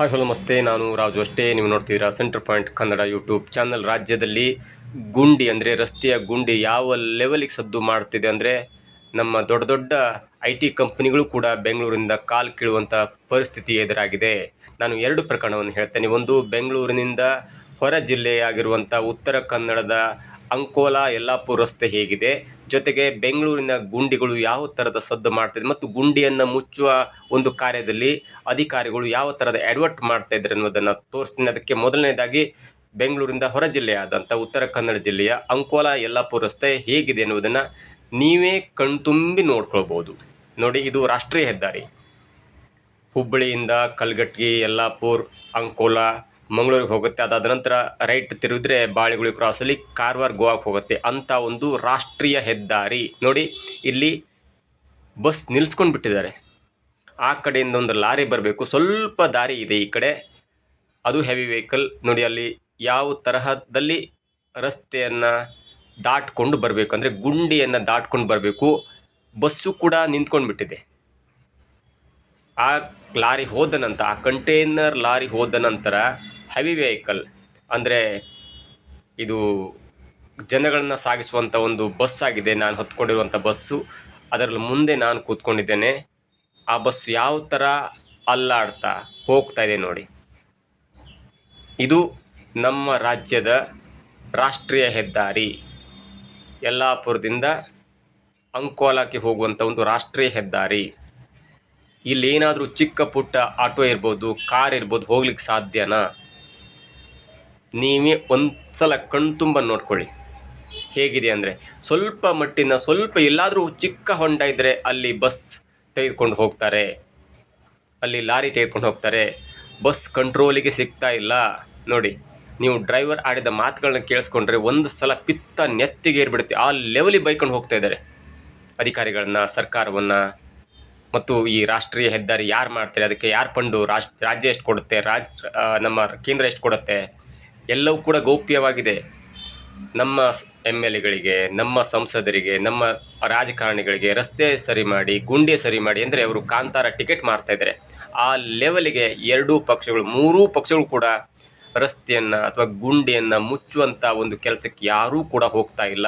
Hi, hello, ನಮಸ್ತೆ. ನಾನು ರಾಜು ಅಷ್ಟೇ. ನೀವು ನೋಡ್ತಿದ್ದೀರಾ center point Kannada YouTube channel. ರಾಜ್ಯದಲ್ಲಿ ಗುಂಡಿ, ಅಂದರೆ ರಸ್ತೆಯ ಗುಂಡಿ, ಯಾವ ಲೆವೆಲಿಗೆ ಸದ್ದು ಮಾಡ್ತಿದೆ ಅಂದರೆ ನಮ್ಮ ದೊಡ್ಡ ದೊಡ್ಡ ಐ ಟಿ ಕಂಪ್ನಿಗಳು ಕೂಡ ಬೆಂಗಳೂರಿನಿಂದ ಕಾಲು ಕೀಳುವಂಥ ಪರಿಸ್ಥಿತಿ ಎದುರಾಗಿದೆ. ನಾನು ಎರಡು ಪ್ರಕರಣವನ್ನು ಹೇಳ್ತೇನೆ. ಒಂದು, ಬೆಂಗಳೂರಿನಿಂದ ಹೊರ ಜಿಲ್ಲೆಯಾಗಿರುವಂಥ ಉತ್ತರ ಕನ್ನಡದ ಅಂಕೋಲಾ, ಯಲ್ಲಾಪುರ ರಸ್ತೆ ಹೇಗಿದೆ. ಜೊತೆಗೆ ಬೆಂಗಳೂರಿನ ಗುಂಡಿಗಳು ಯಾವ ಥರದ ಸದ್ದು ಮಾಡ್ತಿದೆ? ಮತ್ತು ಗುಂಡಿಯನ್ನು ಮುಚ್ಚುವ ಒಂದು ಕಾರ್ಯದಲ್ಲಿ ಅಧಿಕಾರಿಗಳು ಯಾವ ಥರದ ಅಡ್ವರ್ಟ್ ಮಾಡ್ತಾ ಇದ್ದಾರೆ ಅನ್ನೋದನ್ನು ತೋರಿಸ್ತೀನಿ. ಅದಕ್ಕೆ ಮೊದಲನೇದಾಗಿ ಬೆಂಗಳೂರಿಂದ ಹೊರ ಜಿಲ್ಲೆಯಾದಂಥ ಉತ್ತರ ಕನ್ನಡ ಜಿಲ್ಲೆಯ ಅಂಕೋಲಾ ಯಲ್ಲಾಪುರ ರಸ್ತೆ ಹೇಗಿದೆ ಅನ್ನೋದನ್ನು ನೀವೇ ಕಣ್ತುಂಬಿ ನೋಡ್ಕೊಳ್ಬೋದು. ನೋಡಿ, ಇದು ರಾಷ್ಟ್ರೀಯ ಹೆದ್ದಾರಿ. ಹುಬ್ಬಳ್ಳಿಯಿಂದ ಕಲ್ಗಟ್ಟಿ, ಯಲ್ಲಾಪುರ್, ಅಂಕೋಲಾ, ಮಂಗಳೂರಿಗೆ ಹೋಗುತ್ತೆ. ಅದಾದ ನಂತರ ರೈಟ್ ತಿರುಗಿದ್ರೆ ಬಾಳೆಗುಳಿ ಕ್ರಾಸಲ್ಲಿ ಕಾರವಾರ ಗೋವಾಕ್ಕೆ ಹೋಗುತ್ತೆ. ಅಂಥ ಒಂದು ರಾಷ್ಟ್ರೀಯ ಹೆದ್ದಾರಿ. ನೋಡಿ, ಇಲ್ಲಿ ಬಸ್ ನಿಲ್ಸ್ಕೊಂಡು ಬಿಟ್ಟಿದ್ದಾರೆ ಆ ಕಡೆಯಿಂದ ಒಂದು ಲಾರಿ ಬರಬೇಕು. ಸ್ವಲ್ಪ ದಾರಿ ಇದೆ ಈ ಕಡೆ. ಅದು ಹೆವಿ ವೆಹಿಕಲ್ ನೋಡಿ ಅಲ್ಲಿ ಯಾವ ತರಹದಲ್ಲಿ ರಸ್ತೆಯನ್ನು ದಾಟ್ಕೊಂಡು ಬರಬೇಕು. ಅಂದರೆ ಗುಂಡಿಯನ್ನು ದಾಟ್ಕೊಂಡು ಬರಬೇಕು. ಬಸ್ಸು ಕೂಡ ನಿಂತ್ಕೊಂಡು ಬಿಟ್ಟಿದೆ ಆ ಲಾರಿ ಹೋದ ನಂತರ ಆ ಕಂಟೈನರ್ ಲಾರಿ ಹೋದ ನಂತರ ಹೆವಿ ವೆಹಿಕಲ್ ಅಂದರೆ ಇದು ಜನಗಳನ್ನ ಸಾಗಿಸುವಂಥ ಒಂದು ಬಸ್ ಆಗಿದೆ. ನಾನು ಹೊತ್ಕೊಂಡಿರುವಂಥ ಬಸ್ಸು. ಅದರಲ್ಲಿ ಮುಂದೆ ನಾನು ಕೂತ್ಕೊಂಡಿದ್ದೇನೆ. ಆ ಬಸ್ ಯಾವ ಥರ ಅಲ್ಲಾಡ್ತಾ ಹೋಗ್ತಾ ಇದೆ ನೋಡಿ. ಇದು ನಮ್ಮ ರಾಜ್ಯದ ರಾಷ್ಟ್ರೀಯ ಹೆದ್ದಾರಿ. ಯಲ್ಲಾಪುರದಿಂದ ಅಂಕೋಲಾಕ್ಕೆ ಹೋಗುವಂಥ ಒಂದು ರಾಷ್ಟ್ರೀಯ ಹೆದ್ದಾರಿ. ಇಲ್ಲೇನಾದರೂ ಚಿಕ್ಕ ಪುಟ್ಟ ಆಟೋ ಇರ್ಬೋದು, ಕಾರ್ ಇರ್ಬೋದು ಹೋಗ್ಲಿಕ್ಕೆ ಸಾಧ್ಯನಾ? ನೀವೇ ಒಂದು ಸಲ ಕಣ್ತುಂಬ ನೋಡ್ಕೊಳ್ಳಿ. ಹೇಗಿದೆ ಅಂದರೆ ಸ್ವಲ್ಪ ಮಟ್ಟಿನ ಸ್ವಲ್ಪ ಎಲ್ಲಾದರೂ ಚಿಕ್ಕ ಹೊಂಡ ಇದ್ದರೆ ಅಲ್ಲಿ ಬಸ್ ತೆಗೆದುಕೊಂಡು ಹೋಗ್ತಾರೆ. ಅಲ್ಲಿ ಲಾರಿ ತೆಗೆದುಕೊಂಡು ಹೋಗ್ತಾರೆ. ಬಸ್ ಕಂಟ್ರೋಲಿಗೆ ಸಿಗ್ತಾ ಇಲ್ಲ. ನೋಡಿ, ನೀವು ಡ್ರೈವರ್ ಆಡಿದ ಮಾತುಗಳನ್ನ ಕೇಳಿಸ್ಕೊಂಡ್ರೆ ಒಂದು ಸಲ ಪಿತ್ತ ನೆತ್ತಿಗೆ ಏರ್ಬಿಡುತ್ತೆ ಆ ಲೆವೆಲಿಗೆ ಬೈಕೊಂಡು ಹೋಗ್ತಾ ಇದ್ದಾರೆ ಅಧಿಕಾರಿಗಳನ್ನ, ಸರ್ಕಾರವನ್ನು. ಮತ್ತು ಈ ರಾಷ್ಟ್ರೀಯ ಹೆದ್ದಾರಿ ಯಾರು ಮಾಡ್ತಾರೆ? ಅದಕ್ಕೆ ಯಾರು ಪಂಡು ರಾಜ್ಯ ಎಷ್ಟು ಕೊಡುತ್ತೆ? ರಾಜ್ ನಮ್ಮ ಕೇಂದ್ರ ಎಷ್ಟು ಕೊಡುತ್ತೆ? ಎಲ್ಲವೂ ಕೂಡ ಗೌಪ್ಯವಾಗಿದೆ. ನಮ್ಮ ಎಂ ಎಲ್ ಎಗಳಿಗೆ ನಮ್ಮ ಸಂಸದರಿಗೆ, ನಮ್ಮ ರಾಜಕಾರಣಿಗಳಿಗೆ ರಸ್ತೆ ಸರಿ ಮಾಡಿ, ಗುಂಡಿ ಸರಿ ಮಾಡಿ ಅಂದರೆ ಅವರು ಕಾಂತಾರ ಟಿಕೆಟ್ ಮಾಡ್ತಾ ಇದ್ದಾರೆ. ಆ ಲೆವೆಲಿಗೆ ಎರಡೂ ಪಕ್ಷಗಳು, ಮೂರೂ ಪಕ್ಷಗಳು ಕೂಡ ರಸ್ತೆಯನ್ನು ಅಥವಾ ಗುಂಡಿಯನ್ನು ಮುಚ್ಚುವಂಥ ಒಂದು ಕೆಲಸಕ್ಕೆ ಯಾರೂ ಕೂಡ ಹೋಗ್ತಾ ಇಲ್ಲ.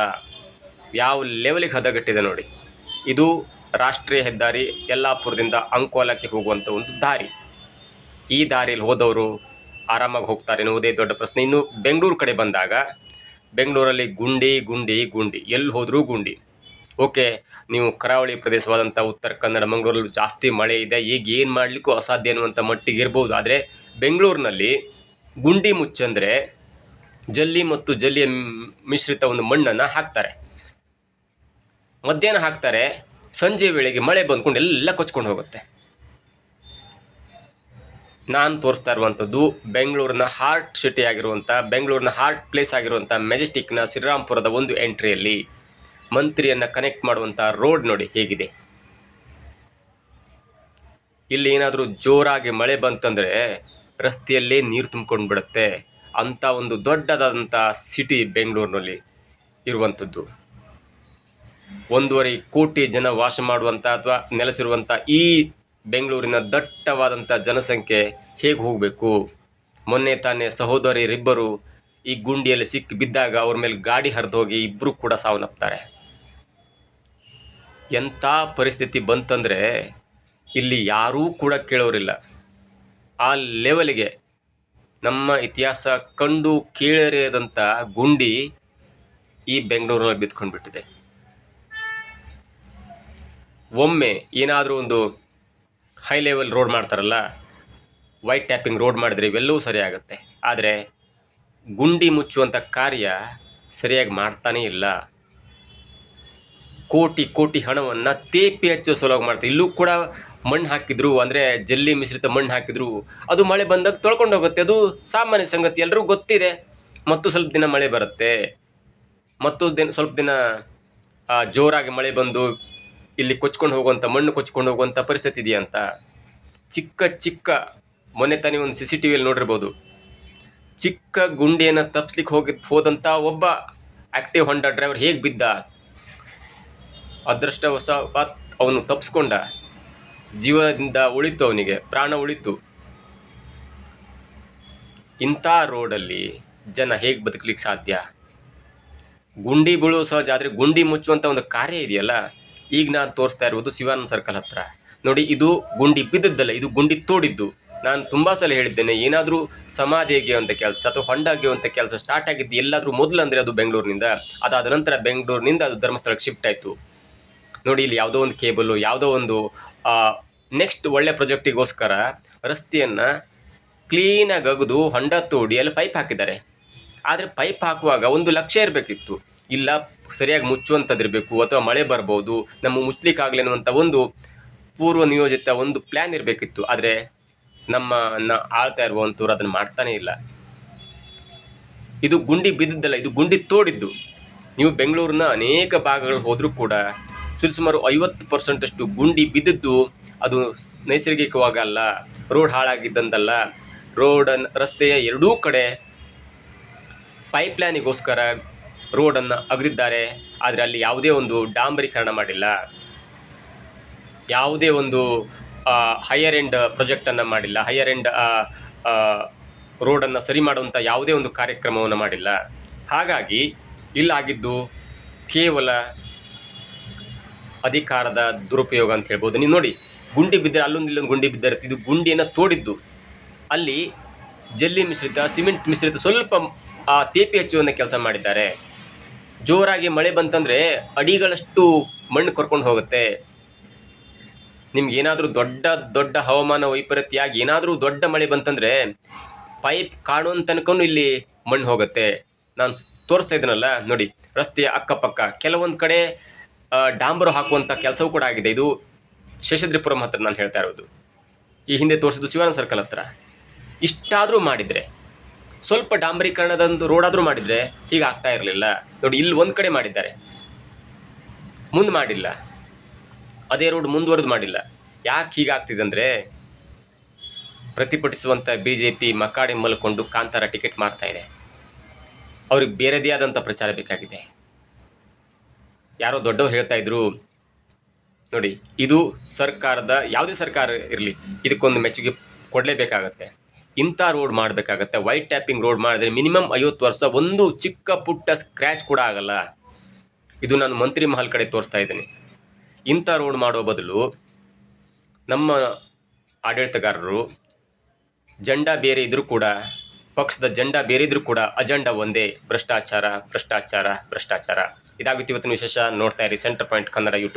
ಯಾವ ಲೆವೆಲಿಗೆ ಹದಗಟ್ಟಿದೆ ನೋಡಿ. ಇದು ರಾಷ್ಟ್ರೀಯ ಹೆದ್ದಾರಿ ಯಲ್ಲಾಪುರದಿಂದ ಅಂಕೋಲಕ್ಕೆ ಹೋಗುವಂಥ ಒಂದು ದಾರಿ. ಈ ದಾರಿಯಲ್ಲಿ ಹೋದವರು ಆರಾಮಾಗಿ ಹೋಗ್ತಾರೆ ಎನ್ನುವುದೇ ದೊಡ್ಡ ಪ್ರಶ್ನೆ. ಇನ್ನು ಬೆಂಗಳೂರು ಕಡೆ ಬಂದಾಗ ಬೆಂಗಳೂರಲ್ಲಿ ಗುಂಡಿ ಗುಂಡಿ ಗುಂಡಿ. ಎಲ್ಲಿ ಹೋದರೂ ಗುಂಡಿ. ಓಕೆ, ನೀವು ಕರಾವಳಿ ಪ್ರದೇಶವಾದಂಥ ಉತ್ತರ ಕನ್ನಡ, ಮಂಗಳೂರಲ್ಲಿ ಜಾಸ್ತಿ ಮಳೆ ಇದೆ. ಈಗ ಏನು ಮಾಡಲಿಕ್ಕೂ ಅಸಾಧ್ಯ ಅನ್ನುವಂಥ ಮಟ್ಟಿಗೆ ಇರ್ಬೋದು. ಆದರೆ ಬೆಂಗಳೂರಿನಲ್ಲಿ ಗುಂಡಿ ಮುಚ್ಚಂದರೆ ಜಲ್ಲಿ ಮತ್ತು ಜಲ್ಲಿಯ ಮಿಶ್ರಿತ ಒಂದು ಮಣ್ಣನ್ನು ಹಾಕ್ತಾರೆ. ಮಧ್ಯಾಹ್ನ ಹಾಕ್ತಾರೆ, ಸಂಜೆ ವೇಳೆಗೆ ಮಳೆ ಬಂದ್ಕೊಂಡು ಎಲ್ಲ ಕೊಚ್ಕೊಂಡು ಹೋಗುತ್ತೆ. ನಾನು ತೋರಿಸ್ತಾ ಇರುವಂಥದ್ದು ಬೆಂಗಳೂರಿನ ಹಾರ್ಟ್ ಸಿಟಿ ಆಗಿರುವಂಥ, ಬೆಂಗಳೂರಿನ ಹಾರ್ಟ್ ಪ್ಲೇಸ್ ಆಗಿರುವಂಥ ಮೆಜೆಸ್ಟಿಕ್ನ ಶ್ರೀರಾಮ್ಪುರದ ಒಂದು ಎಂಟ್ರಿಯಲ್ಲಿ ಮಂತ್ರಿಯನ್ನು ಕನೆಕ್ಟ್ ಮಾಡುವಂಥ ರೋಡ್ ನೋಡಿ ಹೇಗಿದೆ. ಇಲ್ಲಿ ಏನಾದರೂ ಜೋರಾಗಿ ಮಳೆ ಬಂತಂದರೆ ರಸ್ತೆಯಲ್ಲೇ ನೀರು ತುಂಬಿಕೊಂಡು ಬಿಡುತ್ತೆ. ಅಂಥ ಒಂದು ದೊಡ್ಡದಾದಂಥ ಸಿಟಿ ಬೆಂಗಳೂರಿನಲ್ಲಿ ಇರುವಂಥದ್ದು. ಒಂದೂವರೆ ಕೋಟಿ ಜನ ವಾಸ ಮಾಡುವಂಥ ಅಥವಾ ನೆಲೆಸಿರುವಂಥ ಈ ಬೆಂಗಳೂರಿನ ದಟ್ಟವಾದಂಥ ಜನಸಂಖ್ಯೆ ಹೇಗೆ ಹೋಗಬೇಕು? ಮೊನ್ನೆ ತಾನೇ ಸಹೋದರಿಯರಿಬ್ಬರು ಈ ಗುಂಡಿಯಲ್ಲಿ ಸಿಕ್ಕಿ ಬಿದ್ದಾಗ ಅವ್ರ ಮೇಲೆ ಗಾಡಿ ಹರಿದು ಹೋಗಿ ಇಬ್ಬರು ಕೂಡ ಸಾವನ್ನಪ್ತಾರೆ. ಎಂಥ ಪರಿಸ್ಥಿತಿ ಬಂತಂದರೆ ಇಲ್ಲಿ ಯಾರೂ ಕೂಡ ಕೇಳೋರಿಲ್ಲ. ಆ ಲೆವೆಲಿಗೆ ನಮ್ಮ ಇತಿಹಾಸ ಕಂಡು ಕೇಳರಿಯದಂಥ ಗುಂಡಿ ಈ ಬೆಂಗಳೂರಿನಲ್ಲಿ ಬಿದ್ದುಕೊಂಡು ಬಿಟ್ಟಿದೆ ಒಮ್ಮೆ ಏನಾದರೂ ಒಂದು ಹೈ ಲೆವೆಲ್ ರೋಡ್ ಮಾಡ್ತಾರಲ್ಲ ವೈಟ್ ಟ್ಯಾಪಿಂಗ್ ರೋಡ್ ಮಾಡಿದರೆ ಇವೆಲ್ಲವೂ ಸರಿಯಾಗುತ್ತೆ. ಆದರೆ ಗುಂಡಿ ಮುಚ್ಚುವಂಥ ಕಾರ್ಯ ಸರಿಯಾಗಿ ಮಾಡ್ತಾನೇ ಇಲ್ಲ. ಕೋಟಿ ಕೋಟಿ ಹಣವನ್ನು ತೇಪಿ ಹಚ್ಚೋ ಸಲುವಾಗಿ ಮಾಡ್ತಾರೆ. ಇಲ್ಲೂ ಕೂಡ ಮಣ್ಣು ಹಾಕಿದ್ರು, ಅಂದರೆ ಜಲ್ಲಿ ಮಿಶ್ರಿತ ಮಣ್ಣು ಹಾಕಿದ್ರು, ಅದು ಮಳೆ ಬಂದಾಗ ತೊಳ್ಕೊಂಡು ಹೋಗುತ್ತೆ. ಅದು ಸಾಮಾನ್ಯ ಸಂಗತಿ ಎಲ್ಲರಿಗೂ ಗೊತ್ತಿದೆ. ಮತ್ತು ಸ್ವಲ್ಪ ದಿನ ಮಳೆ ಬರುತ್ತೆ. ಮತ್ತು ದಿನ ಸ್ವಲ್ಪ ದಿನ ಜೋರಾಗಿ ಮಳೆ ಬಂದು ಇಲ್ಲಿ ಕೊಚ್ಕೊಂಡು ಹೋಗುವಂಥ ಮಣ್ಣು ಕೊಚ್ಕೊಂಡು ಹೋಗುವಂಥ ಪರಿಸ್ಥಿತಿ ಇದೆಯಂತ ಚಿಕ್ಕ ಚಿಕ್ಕ, ಮೊನ್ನೆ ತಾನೇ ಒಂದು ಸಿ ಸಿ ಟಿ ವಿಯಲ್ಲಿ ನೋಡಿರ್ಬೋದು. ಚಿಕ್ಕ ಗುಂಡಿಯನ್ನು ತಪ್ಪಿಸ್ಲಿಕ್ಕೆ ಹೋಗಿ ಹೋದಂಥ ಒಬ್ಬ ಆ್ಯಕ್ಟಿವ್ ಹೊಂಡಾ ಡ್ರೈವರ್ ಹೇಗೆ ಬಿದ್ದ? ಅದೃಷ್ಟವಶಾತ್ ಅವನು ತಪ್ಪಿಸ್ಕೊಂಡ ಜೀವದಿಂದ ಉಳಿತು ಅವನಿಗೆ, ಪ್ರಾಣ ಉಳಿತು. ಇಂಥ ರೋಡಲ್ಲಿ ಜನ ಹೇಗೆ ಬದುಕಲಿಕ್ಕೆ ಸಾಧ್ಯ? ಗುಂಡಿ ಬೀಳುವ ಸಹಜ, ಆದರೆ ಗುಂಡಿ ಮುಚ್ಚುವಂಥ ಒಂದು ಕಾರ್ಯ ಇದೆಯಲ್ಲ? ಈಗ ನಾನು ತೋರಿಸ್ತಾ ಇರುವುದು ಶಿವಾನಂದ ಸರ್ಕಲ್ ಹತ್ರ. ನೋಡಿ, ಇದು ಗುಂಡಿ ಬಿದ್ದದ್ದಲ್ಲ, ಇದು ಗುಂಡಿ ತೋಡಿದ್ದು. ನಾನು ತುಂಬ ಸಲ ಹೇಳಿದ್ದೇನೆ, ಏನಾದರೂ ಸಮಾಧಿ ಅಂತ ಕೆಲಸ, ಅಥವಾ ಹೊಂಡ ಅಗೆಯುವಂಥ ಕೆಲಸ ಸ್ಟಾರ್ಟ್ ಆಗಿದ್ದು ಎಲ್ಲಾದರೂ ಮೊದಲು ಅಂದರೆ ಅದು ಬೆಂಗಳೂರಿನಿಂದ, ಅದಾದ ನಂತರ ಬೆಂಗಳೂರಿನಿಂದ ಅದು ಧರ್ಮಸ್ಥಳಕ್ಕೆ ಶಿಫ್ಟ್ ಆಯಿತು. ನೋಡಿ, ಇಲ್ಲಿ ಯಾವುದೋ ಒಂದು ಕೇಬಲು ಯಾವುದೋ ಒಂದು ನೆಕ್ಸ್ಟ್ ಒಳ್ಳೆ ಪ್ರಾಜೆಕ್ಟಿಗೋಸ್ಕರ ರಸ್ತೆಯನ್ನು ಕ್ಲೀನಾಗಿ ಅಗದು ಹೊಂಡ ತೋಡಿ ಅಲ್ಲಿ ಪೈಪ್ ಹಾಕಿದ್ದಾರೆ. ಆದರೆ ಪೈಪ್ ಹಾಕುವಾಗ ಒಂದು ಲಕ್ಷ ಇರಬೇಕಿತ್ತು. ಇಲ್ಲ ಸರಿಯಾಗಿ ಮುಚ್ಚುವಂಥದ್ದಿರಬೇಕು ಅಥವಾ ಮಳೆ ಬರ್ಬೋದು, ನಮ್ಮ ಮುಚ್ಚಲಿಕ್ಕಾಗಲಿ ಅನ್ನುವಂಥ ಒಂದು ಪೂರ್ವ ನಿಯೋಜಿತ ಒಂದು ಪ್ಲ್ಯಾನ್ ಇರಬೇಕಿತ್ತು. ಆದರೆ ನಮ್ಮ ಆಳ್ತಾ ಇರುವಂಥವ್ರು ಅದನ್ನು ಮಾಡ್ತಾನೇ ಇಲ್ಲ. ಇದು ಗುಂಡಿ ಬಿದ್ದಿದ್ದಲ್ಲ, ಇದು ಗುಂಡಿ ತೋಡಿದ್ದು. ನೀವು ಬೆಂಗಳೂರಿನ ಅನೇಕ ಭಾಗಗಳು ಹೋದರೂ ಕೂಡ ಸುಮಾರು ಐವತ್ತು ಪರ್ಸೆಂಟಷ್ಟು ಗುಂಡಿ ಬಿದ್ದಿದ್ದು ಅದು ನೈಸರ್ಗಿಕವಾಗಲ್ಲ ರೋಡ್ ಹಾಳಾಗಿದ್ದಂತಲ್ಲ ರೋಡ್ ರಸ್ತೆಯ ಎರಡೂ ಕಡೆ ಪೈಪ್ಲೈನಿಗೋಸ್ಕರ ರೋಡನ್ನು ಅಗೆದಿದ್ದಾರೆ. ಆದರೆ ಅಲ್ಲಿ ಯಾವುದೇ ಒಂದು ಡಾಂಬರೀಕರಣ ಮಾಡಿಲ್ಲ. ಯಾವುದೇ ಒಂದು ಹೈಯರ್ ಎಂಡ್ ಪ್ರೊಜೆಕ್ಟನ್ನು ಮಾಡಿಲ್ಲ. ಹೈಯರ್ ಎಂಡ್ ರೋಡನ್ನು ಸರಿ ಮಾಡುವಂಥ ಯಾವುದೇ ಒಂದು ಕಾರ್ಯಕ್ರಮವನ್ನು ಮಾಡಿಲ್ಲ. ಹಾಗಾಗಿ ಇಲ್ಲಾಗಿದ್ದು ಕೇವಲ ಅಧಿಕಾರದ ದುರುಪಯೋಗ ಅಂತ ಹೇಳ್ಬೋದು. ನೀವು ನೋಡಿ, ಗುಂಡಿ ಬಿದ್ದರೆ ಅಲ್ಲೊಂದು ಇಲ್ಲೊಂದು ಗುಂಡಿ ಬಿದ್ದರೆ ಇದು ಗುಂಡಿಯನ್ನು ತೋಡಿದ್ದು. ಅಲ್ಲಿ ಜಲ್ಲಿ ಮಿಶ್ರಿತ, ಸಿಮೆಂಟ್ ಮಿಶ್ರಿತ ಸ್ವಲ್ಪ, ಆ, ತೇಪಿ ಹಚ್ಚುವಂಥ ಕೆಲಸ ಮಾಡಿದ್ದಾರೆ. ಜೋರಾಗಿ ಮಳೆ ಬಂತಂದರೆ ಅಡಿಗಳಷ್ಟು ಮಣ್ಣು ಕರ್ಕೊಂಡು ಹೋಗುತ್ತೆ. ನಿಮ್ಗೆ ಏನಾದರೂ ದೊಡ್ಡ ದೊಡ್ಡ ಹವಾಮಾನ ವೈಪರೀತ್ಯಾಗಿ ಏನಾದರೂ ದೊಡ್ಡ ಮಳೆ ಬಂತಂದರೆ ಪೈಪ್ ಕಾಣುವಂತ ತನಕನೂ ಇಲ್ಲಿ ಮಣ್ಣು ಹೋಗುತ್ತೆ. ನಾನು ತೋರಿಸ್ತಾ ಇದ್ದೀನಲ್ಲ, ನೋಡಿ, ರಸ್ತೆಯ ಅಕ್ಕಪಕ್ಕ. ಕೆಲವೊಂದು ಕಡೆ ಡಾಂಬರು ಹಾಕುವಂಥ ಕೆಲಸವೂ ಕೂಡ ಆಗಿದೆ. ಇದು ಶೇಷಾದ್ರಿಪುರಂ ಹತ್ರ ನಾನು ಹೇಳ್ತಾ ಇರೋದು. ಈ ಹಿಂದೆ ತೋರಿಸಿದ್ದು ಶಿವಾನಂದ ಸರ್ಕಲ್ ಹತ್ರ. ಇಷ್ಟಾದರೂ ಮಾಡಿದರೆ ಸ್ವಲ್ಪ ಡಾಂಬರೀಕರಣದಂದು ರೋಡಾದರೂ ಮಾಡಿದರೆ ಹೀಗೆ ಆಗ್ತಾ ಇರಲಿಲ್ಲ. ನೋಡಿ, ಇಲ್ಲಿ ಒಂದು ಕಡೆ ಮಾಡಿದ್ದಾರೆ. ಮುಂದೆ ಮಾಡಿಲ್ಲ. ಅದೇ ರೋಡ್ ಮುಂದುವರೆದು ಮಾಡಿಲ್ಲ. ಯಾಕೆ ಹೀಗಾಗ್ತಿದೆ ಪ್ರತಿಭಟಿಸುವಂಥ ಬಿ ಜೆ ಪಿ ಮಕಾಡೆ ಮಲ್ಕೊಂಡು ಕಾಂತಾರ ಟಿಕೆಟ್ ಮಾಡ್ತಾ ಇದೆ. ಅವ್ರಿಗೆ ಬೇರೆದೇ ಆದಂಥ ಪ್ರಚಾರ ಬೇಕಾಗಿದೆ. ಯಾರೋ ದೊಡ್ಡವ್ರು ಹೇಳ್ತಾ ಇದ್ರು, ನೋಡಿ, ಇದು ಸರ್ಕಾರದ, ಯಾವುದೇ ಸರ್ಕಾರ ಇರಲಿ, ಇದಕ್ಕೊಂದು ಮೆಚ್ಚುಗೆ ಕೊಡಲೇಬೇಕಾಗತ್ತೆ. ಇಂಥ ರೋಡ್ ಮಾಡಬೇಕಾಗತ್ತೆ. ವೈಟ್ ಟ್ಯಾಪಿಂಗ್ ರೋಡ್ ಮಾಡಿದ್ರೆ ಮಿನಿಮಮ್ ಐವತ್ತು ವರ್ಷ ಒಂದು ಚಿಕ್ಕ ಪುಟ್ಟ ಸ್ಕ್ರ್ಯಾಚ್ ಕೂಡ ಆಗಲ್ಲ. ಇದು ನಾನು ಮಂತ್ರಿ ಮಹಲ್ ಕಡೆ ತೋರಿಸ್ತಾ ಇದ್ದೀನಿ. ಇಂಥ ರೋಡ್ ಮಾಡೋ ಬದಲು ನಮ್ಮ ಆಡಳಿತಗಾರರು ಜಂಡ ಬೇರೆ ಇದ್ರೂ ಕೂಡ, ಪಕ್ಷದ ಜಂಡ ಬೇರೆ ಇದ್ರೂ ಕೂಡ ಅಜೆಂಡಾ ಒಂದೇ, ಭ್ರಷ್ಟಾಚಾರ ಭ್ರಷ್ಟಾಚಾರ ಭ್ರಷ್ಟಾಚಾರ. ಇದಾಗುತ್ತೆ ಇವತ್ತಿನ ವಿಶೇಷ. ನೋಡ್ತಾ ಇರಿ ಸೆಂಟರ್ ಪಾಯಿಂಟ್ ಕನ್ನಡ ಯೂಟ್ಯೂಬ್